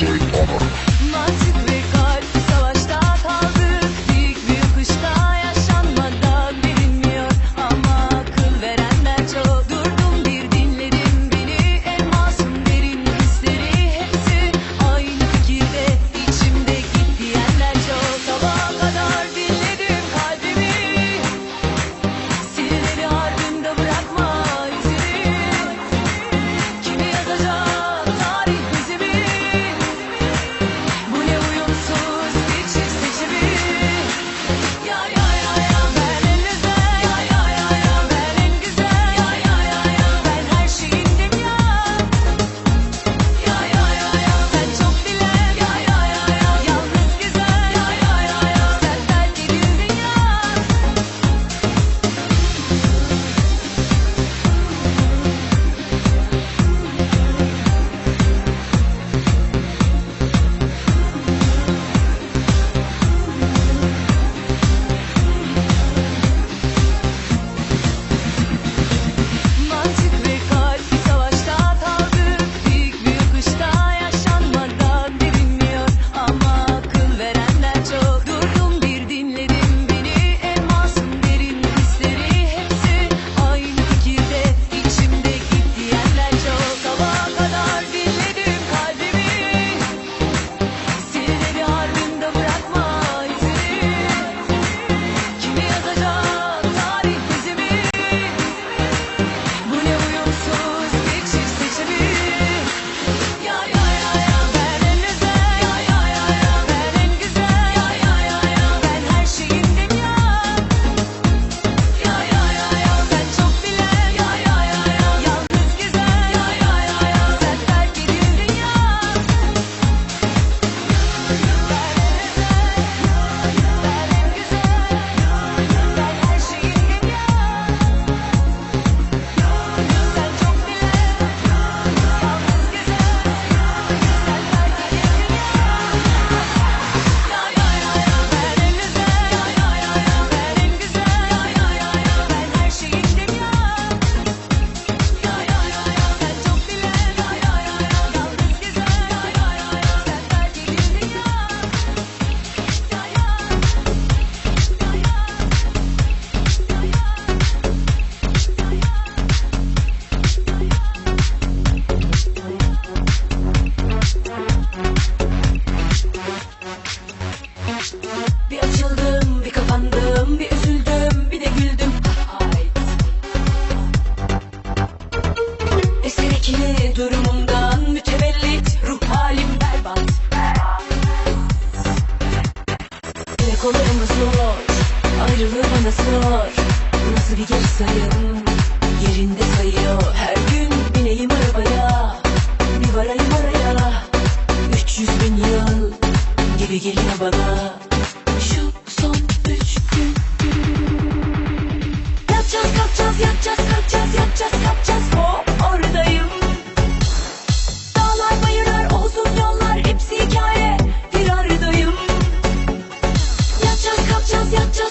Great Honor. Nasıl? Nasıl bir geç sayım? Yerinde sayıyor her gün bineyim arabaya. Bir varayım araya. 300 bin yıl gibi geliyor bana. Şu son üç gün. Yatacağız kalkacağız yatacağız kalkacağız yatacağız kalkacağız. Hop oradayım. Dağlar bayırlar olsun yollar hepsi hikaye. Firardayım Yatacağız kalkacağız yatacağız